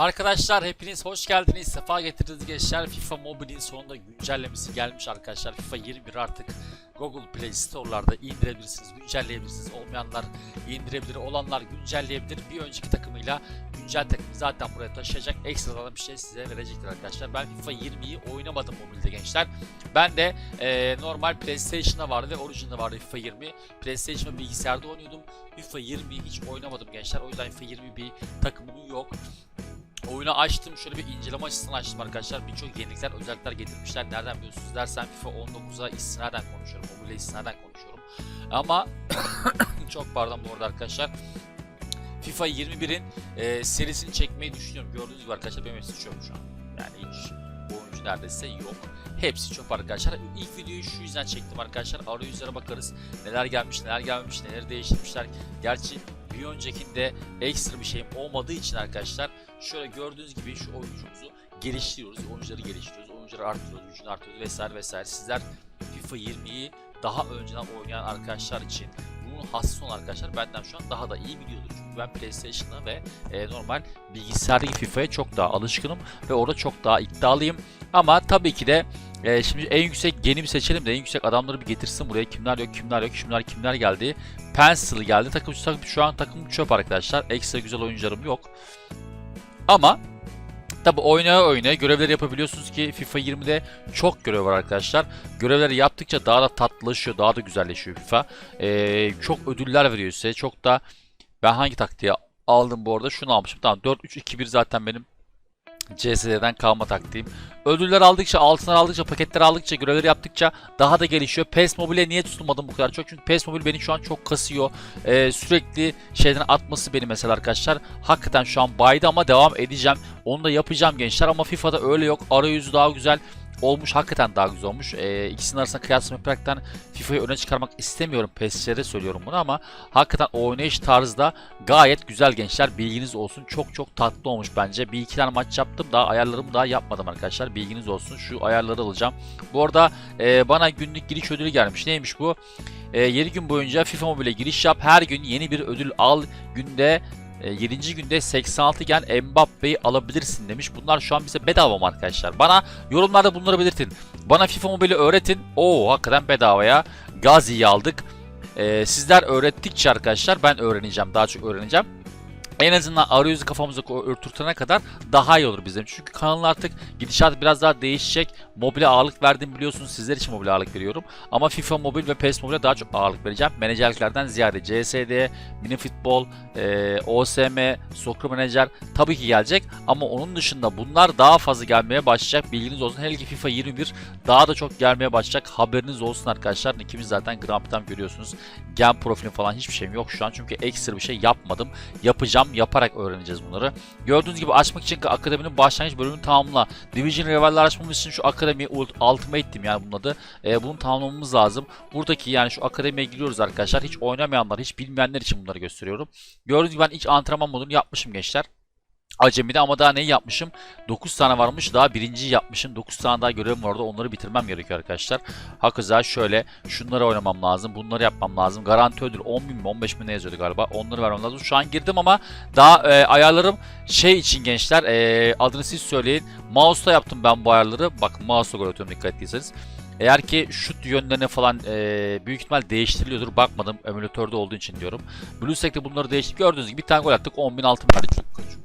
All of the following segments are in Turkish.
Arkadaşlar hepiniz hoş geldiniz. Sefa getirdiniz gençler. FIFA Mobile'in sonunda güncellemesi gelmiş arkadaşlar. FIFA 21 artık Google Play Store'larda indirebilirsiniz, güncelleyebilirsiniz. Olmayanlar indirebilir, olanlar güncelleyebilir. Bir önceki takımıyla güncel takımı zaten buraya taşıyacak. Ekstradan bir şey size verecektir arkadaşlar. Ben FIFA 20'yi oynamadım mobilde gençler. Ben de e, normal PlayStation'da vardı ve Origin'da vardı FIFA 20. PlayStation bilgisayarda oynuyordum. FIFA 20'yi hiç oynamadım gençler. O yüzden FIFA 20 bir takımım yok. Oyunu açtım şöyle bir inceleme açısından açtım arkadaşlar. Birçok yenilikler, özellikler getirmişler. Nereden biliyorsunuz dersen FIFA 19'a istinaden konuşuyorum. Mobile istinaden konuşuyorum. Ama çok pardon bu arada arkadaşlar. FIFA 21'in e, serisini çekmeyi düşünüyorum. Gördüğünüz gibi arkadaşlar benim hepsi şu an. Yani hiç oyuncu neredeyse yok. Hepsi çöp arkadaşlar. İlk videoyu şu yüzden çektim arkadaşlar. Arayüzlere bakarız. Neler gelmiş, neler gelmemiş, neler değiştirmişler. Gerçi bir öncekinde ekstra bir şeyim olmadığı için arkadaşlar şöyle gördüğünüz gibi şu oyuncumuzu geliştiriyoruz. Oyuncuları geliştiriyoruz. Oyuncuları artırıyoruz. Gücünü artırıyoruz vesaire vesaire. Sizler FIFA 20'yi daha önceden oynayan arkadaşlar için bunun hassas olan arkadaşlar benden şu an daha da iyi biliyordur. Çünkü ben PlayStation'a ve e, normal bilgisayardaki FIFA'ya çok daha alışkınım ve orada çok daha iddialıyım. Ama tabii ki de e, şimdi en yüksek geni seçelim de en yüksek adamları bir getirsin buraya. Kimler yok, kimler yok, kimler kimler geldi. Pencil geldi. Takım, takım şu an takım çöp arkadaşlar. Ekstra güzel oyuncularım yok. Ama Tabi oynaya oynaya görevleri yapabiliyorsunuz ki FIFA 20'de çok görev var arkadaşlar. Görevleri yaptıkça daha da tatlılaşıyor, daha da güzelleşiyor FIFA. Ee, çok ödüller veriyor size. Çok da ben hangi taktiği aldım bu arada? Şunu almışım. Tamam 4-3-2-1 zaten benim CS'den kalma taktiğim. Ödüller aldıkça, altınlar aldıkça, paketler aldıkça, görevleri yaptıkça daha da gelişiyor. PES Mobile niye tutulmadım bu kadar çok? Çünkü PES Mobile beni şu an çok kasıyor. Ee, sürekli şeyden atması beni mesela arkadaşlar. Hakikaten şu an baydı ama devam edeceğim. Onu da yapacağım gençler ama FIFA'da öyle yok. Arayüzü daha güzel olmuş. Hakikaten daha güzel olmuş. Ee, ikisinin arasında kıyaslama yaparaktan FIFA'yı öne çıkarmak istemiyorum. PES'lere söylüyorum bunu ama hakikaten oynayış tarzı da gayet güzel gençler. Bilginiz olsun. Çok çok tatlı olmuş bence. Bir iki tane maç yaptım daha ayarlarımı daha yapmadım arkadaşlar. Bilginiz olsun. Şu ayarları alacağım. Bu arada e, bana günlük giriş ödülü gelmiş. Neymiş bu? E, 7 gün boyunca FIFA Mobile'e giriş yap. Her gün yeni bir ödül al. Günde 7. günde 86 gen Mbappe'yi alabilirsin demiş. Bunlar şu an bize bedava mı arkadaşlar? Bana yorumlarda bunları belirtin. Bana FIFA Mobile'i öğretin. Oo hakikaten bedavaya Gazi'yi aldık. Ee, sizler öğrettikçe arkadaşlar ben öğreneceğim. Daha çok öğreneceğim. En azından arayüzü kafamıza oturtana kadar daha iyi olur bizim. Çünkü kanalın artık gidişat biraz daha değişecek. Mobile ağırlık verdim biliyorsunuz. Sizler için mobile ağırlık veriyorum. Ama FIFA Mobil ve PES Mobile'e daha çok ağırlık vereceğim. Menajerliklerden ziyade CSD, Mini Futbol, e, OSM, Soccer Manager tabii ki gelecek. Ama onun dışında bunlar daha fazla gelmeye başlayacak. Bilginiz olsun. Hele ki FIFA 21 daha da çok gelmeye başlayacak. Haberiniz olsun arkadaşlar. İkimiz zaten Grand Prix'den görüyorsunuz. Gen profilim falan hiçbir şeyim yok şu an. Çünkü ekstra bir şey yapmadım. Yapacağım yaparak öğreneceğiz bunları. Gördüğünüz gibi açmak için akademinin başlangıç bölümünü tamamla. Division Rival'lar açmamız için şu akademi Ultimate'tim yani bunun adı. E, bunu tamamlamamız lazım. Buradaki yani şu akademiye giriyoruz arkadaşlar. Hiç oynamayanlar, hiç bilmeyenler için bunları gösteriyorum. Gördüğünüz gibi ben ilk antrenman modunu yapmışım gençler. Acemi'de ama daha neyi yapmışım? 9 tane varmış daha birinciyi yapmışım. 9 tane daha görevim var orada onları bitirmem gerekiyor arkadaşlar. Hakeza şöyle şunları oynamam lazım. Bunları yapmam lazım. Garanti ödül 10 bin mi 15 bin ne yazıyordu galiba. Onları vermem lazım. Şu an girdim ama daha e, ayarlarım şey için gençler e, adını siz söyleyin. Mouse'da yaptım ben bu ayarları. Bak mouse'la gol dikkat ettiyseniz. Eğer ki şut yönlerine falan e, büyük ihtimal değiştiriliyordur. Bakmadım emülatörde olduğu için diyorum. BlueStack'te bunları değiştirip gördüğünüz gibi bir tane gol attık 10.000 altın verdi. Çukka çukka.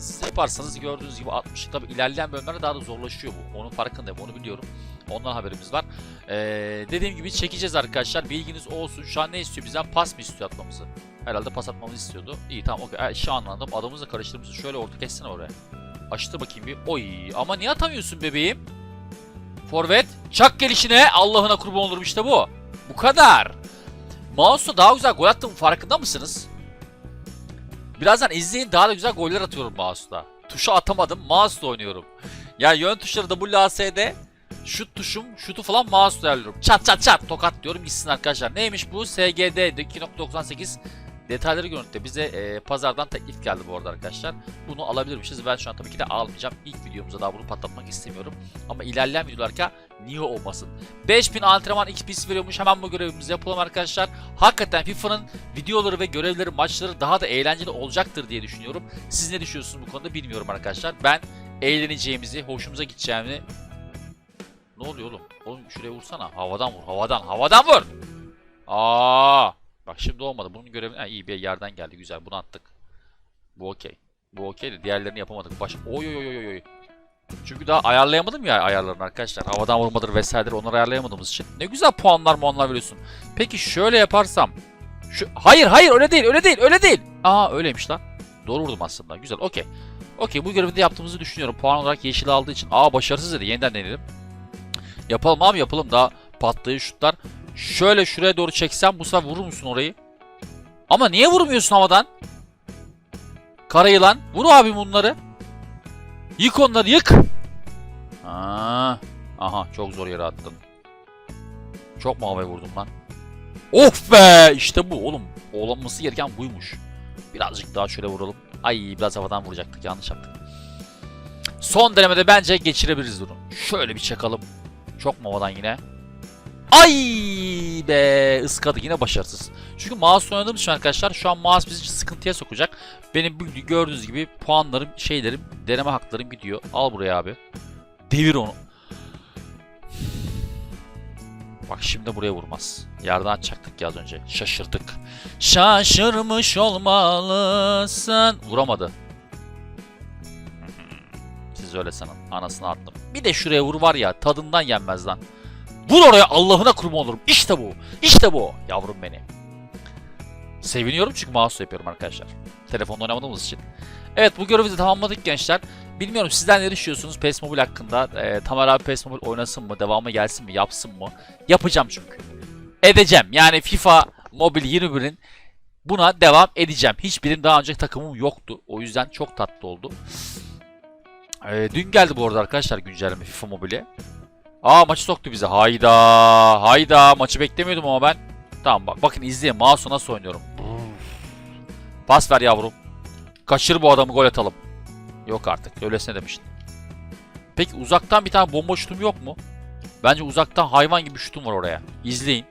Hızsız yaparsanız gördüğünüz gibi 60. Tabi ilerleyen bölümlerde daha da zorlaşıyor bu. Onun farkındayım onu biliyorum. Ondan haberimiz var. Ee, dediğim gibi çekeceğiz arkadaşlar. Bilginiz olsun. Şu an ne istiyor bizden? Pas mı istiyor atmamızı? Herhalde pas atmamızı istiyordu. İyi tamam okey. Şu an anladım. Adamımızla karıştırmışsın. Şöyle orta kessene oraya. Açtı bakayım bir. Oy ama niye atamıyorsun bebeğim? Forvet. Çak gelişine. Allah'ına kurban olurum işte bu. Bu kadar. Mouse'la daha güzel gol attığım farkında mısınız? Birazdan izleyin daha da güzel goller atıyorum mouse'la. Tuşa atamadım. Mouse'la oynuyorum. Yani yön tuşları WASD. Şut tuşum, şutu falan mouse'la ayarlıyorum. Çat çat çat tokat diyorum gitsin arkadaşlar. Neymiş bu? SGD 2.98 detayları görüntüde bize e, pazardan teklif geldi bu arada arkadaşlar. Bunu alabilirmişiz. Ben şu an tabii ki de almayacağım. İlk videomuzda daha bunu patlatmak istemiyorum. Ama ilerleyen videolarda Niye olmasın? 5000 antrenman XP'si veriyormuş. Hemen bu görevimizi yapalım arkadaşlar. Hakikaten FIFA'nın videoları ve görevleri, maçları daha da eğlenceli olacaktır diye düşünüyorum. Siz ne düşünüyorsunuz bu konuda bilmiyorum arkadaşlar. Ben eğleneceğimizi, hoşumuza gideceğimi... Ne oluyor oğlum? Oğlum şuraya vursana. Havadan vur, havadan, havadan vur! Aa! Bak şimdi olmadı. Bunun görevi... Ha, iyi bir yerden geldi. Güzel. Bunu attık. Bu okey. Bu okey diğerlerini yapamadık. Baş... Oy oy oy oy oy. Çünkü daha ayarlayamadım ya ayarlarını arkadaşlar. Havadan vurmadır vesairedir onları ayarlayamadığımız için. Ne güzel puanlar muanlar veriyorsun. Peki şöyle yaparsam. Şu... Hayır hayır öyle değil öyle değil öyle değil. Aa öyleymiş lan. Doğru vurdum aslında. Güzel okey. Okey bu görevi de yaptığımızı düşünüyorum. Puan olarak yeşil aldığı için. Aa başarısız dedi. Yeniden deneyelim. Yapalım abi yapalım. Daha patlayıcı şutlar. Şöyle şuraya doğru çeksem bu sefer vurur musun orayı? Ama niye vurmuyorsun havadan? Kara yılan. Vur abi bunları. Yık onları yık. Aa, aha çok zor yere attın. Çok mu havaya vurdum lan? Of be! İşte bu oğlum. Olması gereken buymuş. Birazcık daha şöyle vuralım. Ay biraz havadan vuracaktık. Yanlış yaptık. Son denemede bence geçirebiliriz bunu. Şöyle bir çakalım. Çok mu havadan yine? Ay be ıskadı yine başarısız. Çünkü mouse oynadığım için arkadaşlar şu an mouse bizi sıkıntıya sokacak. Benim gördüğünüz gibi puanlarım, şeylerim, deneme haklarım gidiyor. Al buraya abi. Devir onu. Bak şimdi buraya vurmaz. Yerden atacaktık ya az önce. Şaşırdık. Şaşırmış olmalısın. Vuramadı. Siz öyle sanın. Anasını attım. Bir de şuraya vur var ya tadından yenmez lan. Vur oraya Allah'ına kurban olurum. İşte bu. İşte bu. Yavrum beni. Seviniyorum çünkü mouse yapıyorum arkadaşlar. Telefonla oynamadığımız için. Evet bu görevi de tamamladık gençler. Bilmiyorum sizler ne düşünüyorsunuz PES Mobile hakkında? Ee, Tamer abi PES Mobile oynasın mı? Devamı gelsin mi? Yapsın mı? Yapacağım çünkü. Edeceğim. Yani FIFA Mobile 21'in buna devam edeceğim. Hiçbirim daha önce takımım yoktu. O yüzden çok tatlı oldu. Ee, dün geldi bu arada arkadaşlar güncelleme FIFA Mobile'e. Aa maçı soktu bize. Hayda. Hayda. Maçı beklemiyordum ama ben. Tamam bak bakın izleyin. Mouse'u nasıl oynuyorum. Pas ver yavrum. Kaçır bu adamı gol atalım. Yok artık. Öylesine demiştin. Peki uzaktan bir tane bomba şutum yok mu? Bence uzaktan hayvan gibi şutum var oraya. İzleyin.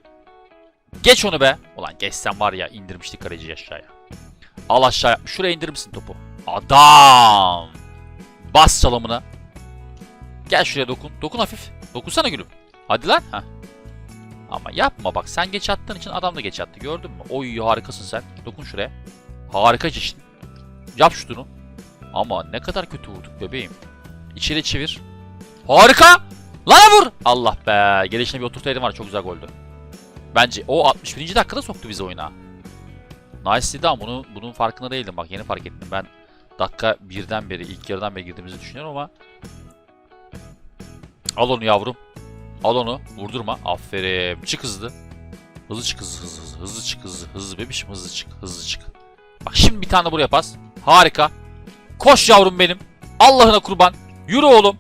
Geç onu be. Ulan geçsen var ya indirmiştik kaleciyi aşağıya. Al aşağıya. Şuraya indirir misin topu? Adam. Bas çalımına. Gel şuraya dokun. Dokun hafif. Dokunsana gülüm. Hadi lan. Heh. Ama yapma bak sen geç attığın için adam da geç attı gördün mü? Oy harikasın sen. Dokun şuraya. Harika çeşit. Yap şutunu. Ama ne kadar kötü vurduk bebeğim. İçeri çevir. Harika! Lan vur! Allah be. Gelişine bir oturtaydım var çok güzel goldü. Bence o 61. dakikada soktu bizi oyuna. Nice ama bunu, bunun farkında değildim. Bak yeni fark ettim. Ben dakika birden beri, ilk yarıdan beri girdiğimizi düşünüyorum ama Al onu yavrum. Al onu. Vurdurma. Aferin. Çık hızlı. Hızlı çık hızlı hızlı hızlı. Hızlı çık hızlı. Hızlı bebişim hızlı çık. Hızlı çık. Bak şimdi bir tane buraya pas. Harika. Koş yavrum benim. Allah'ına kurban. Yürü oğlum.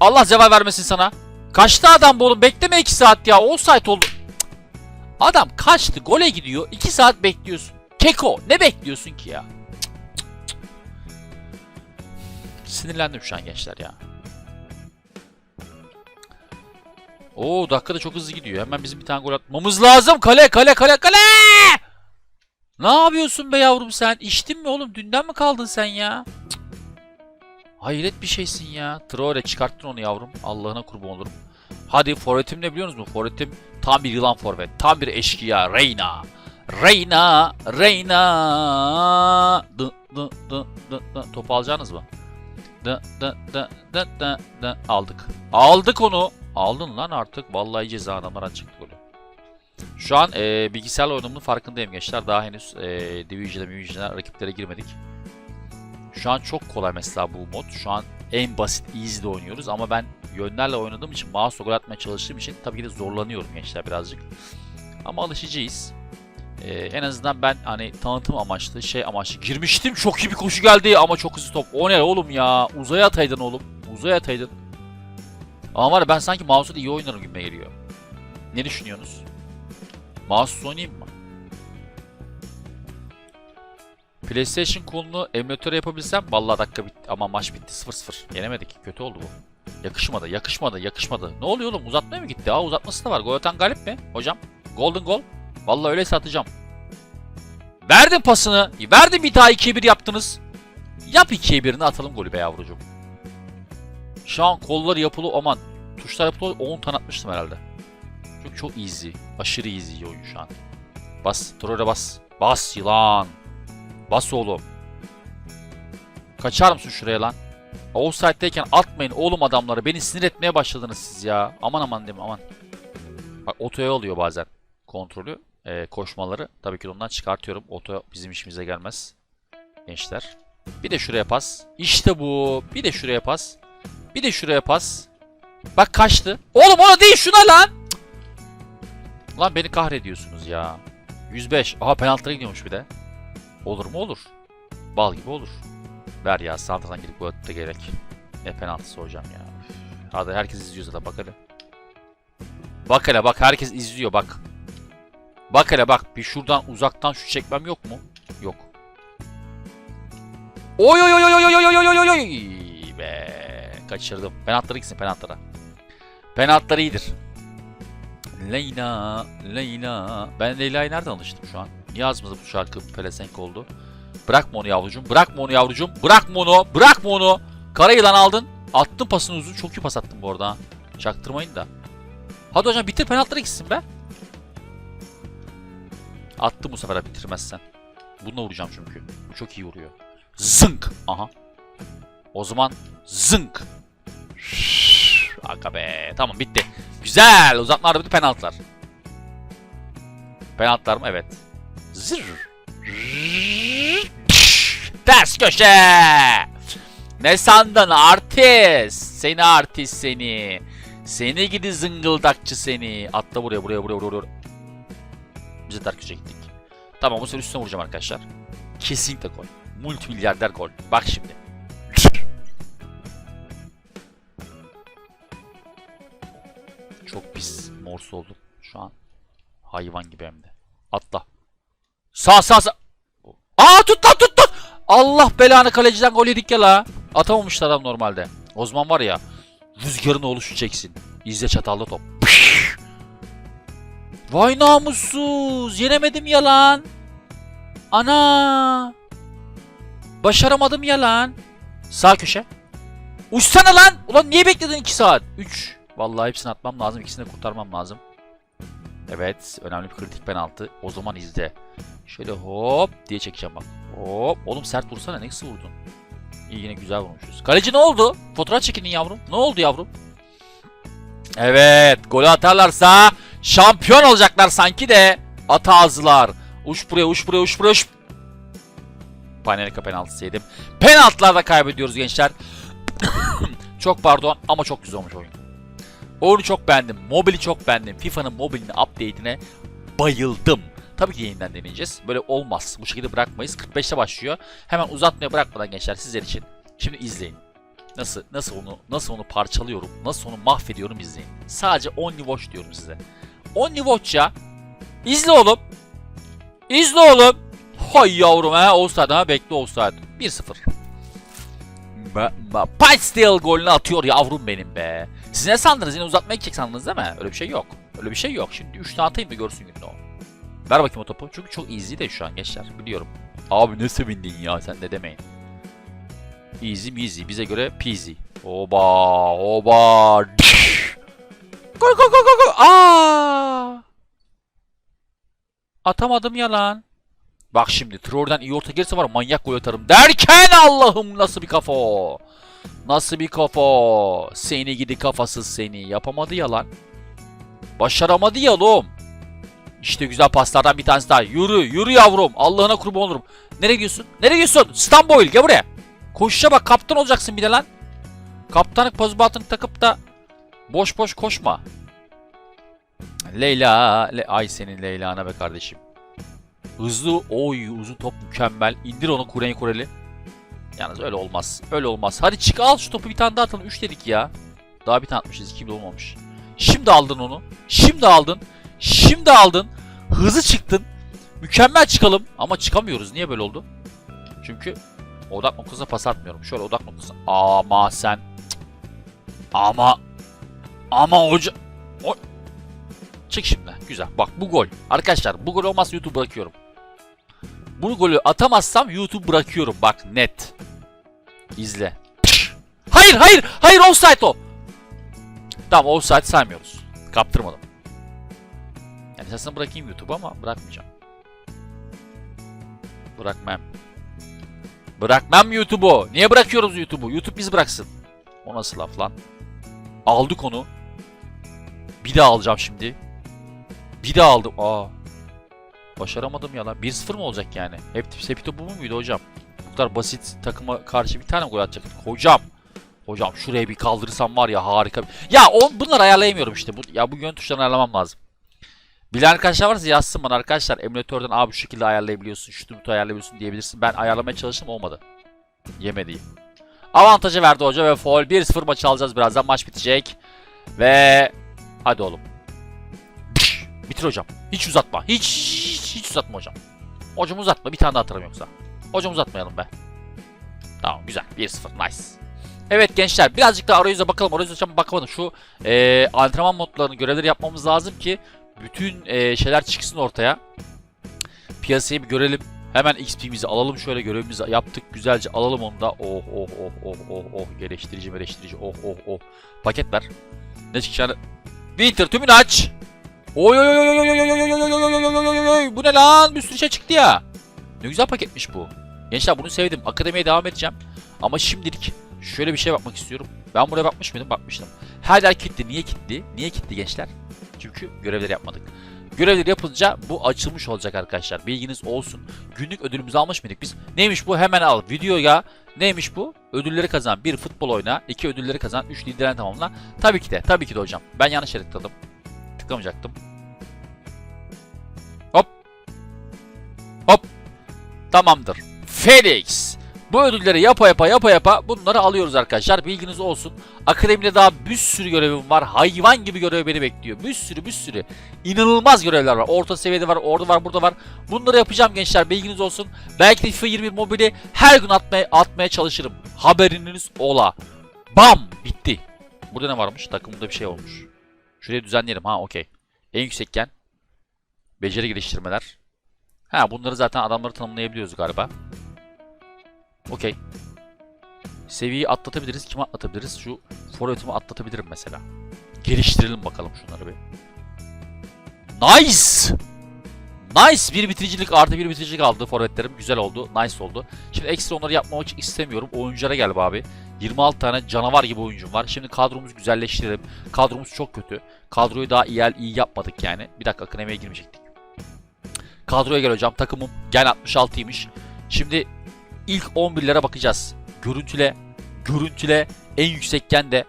Allah cevap vermesin sana. Kaçtı adam bu oğlum. Bekleme 2 saat ya. Offside oldu. Adam kaçtı. Gole gidiyor. 2 saat bekliyorsun. Keko. Ne bekliyorsun ki ya? Cık, cık, cık. Sinirlendim şu an gençler ya. Oo dakika da çok hızlı gidiyor. Hemen bizim bir tane gol atmamız lazım. Kale kale kale kale! Ne yapıyorsun be yavrum sen? İçtin mi oğlum? Dünden mi kaldın sen ya? Cık. Hayret bir şeysin ya. Traore çıkarttın onu yavrum. Allah'ına kurban olurum. Hadi forvetim ne biliyor musunuz? Forvetim tam bir yılan forvet. Tam bir eşkıya. Reyna. Reyna. Reyna. Dı, dı, dı, dı, dı. Topu alacaksınız mı? Dı, dı, dı, dı, dı, dı. Aldık. Aldık onu. Aldın lan artık. Vallahi ceza adamlar çıktı golü. Şu an e, bilgisayarla oynamanın farkındayım gençler. Daha henüz e, Division'a, Division'a rakiplere girmedik. Şu an çok kolay mesela bu mod. Şu an en basit easy'de oynuyoruz ama ben yönlerle oynadığım için mouse'la gol atmaya çalıştığım için tabii ki de zorlanıyorum gençler birazcık. Ama alışacağız. E, en azından ben hani tanıtım amaçlı, şey amaçlı girmiştim. Çok iyi bir koşu geldi ama çok hızlı top. O ne oğlum ya? Uzaya ataydın oğlum. Uzaya ataydın. Ama var ya ben sanki mouse'la da iyi oynarım gibime geliyor. Ne düşünüyorsunuz? Mouse oynayayım mı? PlayStation kolunu emülatöre yapabilsem vallahi dakika bitti ama maç bitti 0-0. Yenemedik. Kötü oldu bu. Yakışmadı, yakışmadı, yakışmadı. Ne oluyor oğlum? Uzatmaya mı gitti? Aa uzatması da var. Gol atan galip mi hocam? Golden gol. Vallahi öyleyse atacağım. Verdim pasını. Verdim bir daha 2'ye 1 yaptınız. Yap 2'ye 1'ini atalım golü be yavrucuğum. Şu an kolları yapılı aman. Tuşlar yapılı 10 tane atmıştım herhalde. Çok çok easy. Aşırı easy oyun şu an. Bas. Troll'e bas. Bas yılan. Bas oğlum. Kaçar mısın şuraya lan? Offside'deyken atmayın oğlum adamları. Beni sinir etmeye başladınız siz ya. Aman aman deme aman. Bak otoya alıyor bazen kontrolü. Ee, koşmaları. Tabii ki ondan çıkartıyorum. Oto bizim işimize gelmez. Gençler. Bir de şuraya pas. İşte bu. Bir de şuraya pas. Bir de şuraya pas. Bak kaçtı. Oğlum ona değil şuna lan. Cık. Lan beni kahrediyorsunuz ya. 105. Aha penaltılara gidiyormuş bir de. Olur mu olur. Bal gibi olur. Ver ya santradan girip gol atı gerek. Ne penaltısı hocam ya. Hadi herkes izliyor zaten bak hele. Bak hele bak herkes izliyor bak. Bak hele bak bir şuradan uzaktan şu çekmem yok mu? Yok. Oy oy oy oy oy oy oy oy oy kaçırdım. Penaltılara gitsin penaltılara. Penaltılar iyidir. Leyla, Leyla. Ben Leyla'yı nereden alıştım şu an? Niye yazmadı bu şarkı pelesenk oldu? Bırakma onu yavrucuğum. Bırakma onu yavrucuğum. Bırakma onu. Bırakma onu. Kara yılan aldın. Attın pasını uzun. Çok iyi pas attın bu arada. Çaktırmayın da. Hadi hocam bitir penaltılara gitsin be. Attım bu sefer bitirmezsen. Bununla vuracağım çünkü. Bu çok iyi vuruyor. Zınk. Aha. O zaman zınk. Aga be. Tamam bitti. Güzel. Uzatmalar bitti penaltılar. Penaltılar mı? Evet. Zır. Ters köşe. Ne sandın artist? Seni artist seni. Seni gidi zıngıldakçı seni. Atla buraya buraya buraya buraya. buraya. Biz de ters köşe gittik. Tamam bu sefer üstüne vuracağım arkadaşlar. Kesinlikle gol. Multimilyarder gol. Bak şimdi. Çok pis morsu oldum şu an. Hayvan gibi hem de. Atla. Sağ sağ sağ. Aa tut lan tut tut. Allah belanı kaleciden gol yedik ya la. Atamamıştı adam normalde. O zaman var ya rüzgarın oluşu çeksin. İzle çatallı top. Pişt. Vay namussuz. Yenemedim ya lan. Ana. Başaramadım ya lan. Sağ köşe. Uçsana lan. Ulan niye bekledin 2 saat? 3. Vallahi hepsini atmam lazım. İkisini de kurtarmam lazım. Evet. Önemli bir kritik penaltı. O zaman izle. Şöyle hop diye çekeceğim bak. Hop. Oğlum sert vursana. Ne kısa vurdun? İyi yine güzel vurmuşuz. Kaleci ne oldu? Fotoğraf çekinin yavrum. Ne oldu yavrum? Evet. Golü atarlarsa şampiyon olacaklar sanki de. Ata ağızlar. Uç buraya uç buraya uç buraya uç. Panelka penaltısı yedim. Penaltılarda kaybediyoruz gençler. çok pardon ama çok güzel olmuş oyun. Oyunu çok beğendim. Mobili çok beğendim. FIFA'nın mobilini update'ine bayıldım. Tabii ki yeniden deneyeceğiz. Böyle olmaz. Bu şekilde bırakmayız. 45'te başlıyor. Hemen uzatmaya bırakmadan gençler sizler için. Şimdi izleyin. Nasıl nasıl onu nasıl onu parçalıyorum, nasıl onu mahvediyorum izleyin. Sadece only watch diyorum size. Only watch ya. İzle oğlum. İzle oğlum. Hay yavrum ha offside ha bekle offside. 1-0. Ba- ba- Pastille golünü atıyor yavrum benim be. Siz ne sandınız? Yine uzatmaya gidecek sandınız değil mi? Öyle bir şey yok. Öyle bir şey yok. Şimdi 3 tane atayım da görsün gününü o. Ver bakayım o topu. Çünkü çok easy de şu an gençler. Biliyorum. Abi ne sevindin ya sen de demeyin. Easy easy. Bize göre peasy. Oba oba. Gol gol gol gol gol. Aa! Atamadım ya lan. Bak şimdi Traore'den iyi orta gelirse var manyak gol atarım derken Allah'ım nasıl bir kafa o. Nasıl bir kafa o. Seni gidi kafasız seni. Yapamadı ya lan. Başaramadı ya oğlum. İşte güzel paslardan bir tanesi daha. Yürü yürü yavrum. Allah'ına kurban olurum. Nereye gidiyorsun? Nereye gidiyorsun? Stamboil gel buraya. Koşuşa bak kaptan olacaksın bir de lan. Kaptanlık pozubatını takıp da boş boş koşma. Leyla. Le Ay senin Leyla'na be kardeşim. Hızlı oy uzun top mükemmel. İndir onu Kurey Kureli. Yalnız öyle olmaz. Öyle olmaz. Hadi çık al şu topu bir tane daha atalım. 3 dedik ya. Daha bir tane atmışız. 2 bile olmamış. Şimdi aldın onu. Şimdi aldın. Şimdi aldın. Hızlı çıktın. Mükemmel çıkalım. Ama çıkamıyoruz. Niye böyle oldu? Çünkü odak noktasına pas atmıyorum. Şöyle odak noktası. Ama sen. Ama ama hoca o... Çık şimdi. Güzel. Bak bu gol. Arkadaşlar bu gol olmazsa YouTube bırakıyorum. Bu golü atamazsam YouTube bırakıyorum. Bak net. İzle. Hayır hayır hayır offside o. Tamam offside saymıyoruz. Kaptırmadım. Yani esasında bırakayım YouTube ama bırakmayacağım. Bırakmam. Bırakmam YouTube'u. Niye bırakıyoruz YouTube'u? YouTube biz bıraksın. O nasıl laf lan? Aldık onu. Bir daha alacağım şimdi. Bir daha aldım. Aa. Başaramadım ya lan. 1-0 mı olacak yani? Hep Sepito bu mu muydu hocam? Bu kadar basit takıma karşı bir tane mi gol atacaktık? Hocam. Hocam şuraya bir kaldırırsam var ya harika. Ya o, bunları ayarlayamıyorum işte. Bu, ya bu yön tuşlarını ayarlamam lazım. Bilen arkadaşlar varsa yazsın bana arkadaşlar. Emülatörden abi şu şekilde ayarlayabiliyorsun. Şu tutu ayarlayabiliyorsun diyebilirsin. Ben ayarlamaya çalıştım olmadı. Yemedi. Avantajı verdi hoca ve foul 1-0 maçı alacağız birazdan. Maç bitecek. Ve hadi oğlum. Bitir hocam. Hiç uzatma. Hiç hiç, uzatma hocam. Hocam uzatma. Bir tane daha atarım yoksa. Hocam uzatmayalım be. Tamam güzel. 1-0 nice. Evet gençler birazcık da arayüze bakalım. Arayüze hocam bakamadım. Şu eee antrenman modlarını görevleri yapmamız lazım ki bütün eee, şeyler çıksın ortaya. Piyasayı bir görelim. Hemen XP'mizi alalım şöyle görevimizi yaptık. Güzelce alalım onu da. Oh oh oh oh oh oh. Geliştirici geliştirici. Oh oh oh. Paket ver. Ne çıkacağını... Winter tümünü aç. Oy oy oy oy oy oy oy oy oy oy oy oy oy. Bu ne lan? Bir sürü şey çıktı ya. Ne güzel paketmiş bu. Gençler bunu sevdim. Akademiye devam edeceğim. Ama şimdilik şöyle bir şey bakmak istiyorum. Ben buraya bakmış mıydım? Bakmıştım. Her yer kilitli. Niye kilitli? Niye kilitli gençler? Çünkü görevleri yapmadık. Görevleri yapınca bu açılmış olacak arkadaşlar. Bilginiz olsun. Günlük ödülümüzü almış mıydık biz? Neymiş bu? Hemen al. Videoya neymiş bu? Ödülleri kazan. Bir futbol oyna. iki ödülleri kazan. Üç liderden tamamla. Tabii ki de. Tabii ki de hocam. Ben yanlış yere tıkladım. Tıklamayacaktım. Hop. Hop. Tamamdır. Felix. Bu ödülleri yapa yapa yapa yapa bunları alıyoruz arkadaşlar. Bilginiz olsun. Akademide daha bir sürü görevim var. Hayvan gibi görev beni bekliyor. Bir sürü bir sürü. İnanılmaz görevler var. Orta seviyede var, orada var, burada var. Bunları yapacağım gençler. Bilginiz olsun. Belki de FIFA 21 mobili her gün atmaya, atmaya çalışırım. Haberiniz ola. Bam! Bitti. Burada ne varmış? Takımda bir şey olmuş. Şurayı düzenleyelim. Ha okey. En yüksekken beceri geliştirmeler. Ha bunları zaten adamları tanımlayabiliyoruz galiba. Okey. Seviyeyi atlatabiliriz. Kimi atlatabiliriz? Şu forvetimi atlatabilirim mesela. Geliştirelim bakalım şunları bir. Nice! Nice! Bir bitiricilik artı bir bitiricilik aldı forvetlerim. Güzel oldu. Nice oldu. Şimdi ekstra onları yapmak istemiyorum. Oyunculara gel abi. 26 tane canavar gibi oyuncum var. Şimdi kadromuzu güzelleştirelim. Kadromuz çok kötü. Kadroyu daha iyi, iyi yapmadık yani. Bir dakika akademiye girmeyecektik. Kadroya gel hocam. Takımım gen 66'ymış. Şimdi ilk 11'lere bakacağız. Görüntüle, görüntüle en yüksekken de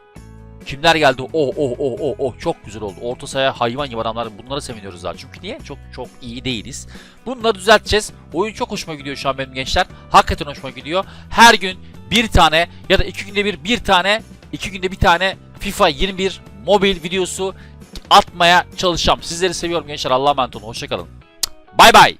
kimler geldi? Oh oh oh oh oh çok güzel oldu. Orta sahaya hayvan gibi adamlar. Bunlara seviniyoruz zaten. Çünkü niye? Çok çok iyi değiliz. Bunları düzelteceğiz. Oyun çok hoşuma gidiyor şu an benim gençler. Hakikaten hoşuma gidiyor. Her gün bir tane ya da iki günde bir bir tane, iki günde bir tane FIFA 21 mobil videosu atmaya çalışacağım. Sizleri seviyorum gençler. Allah'a emanet olun. Hoşçakalın. Bay bay.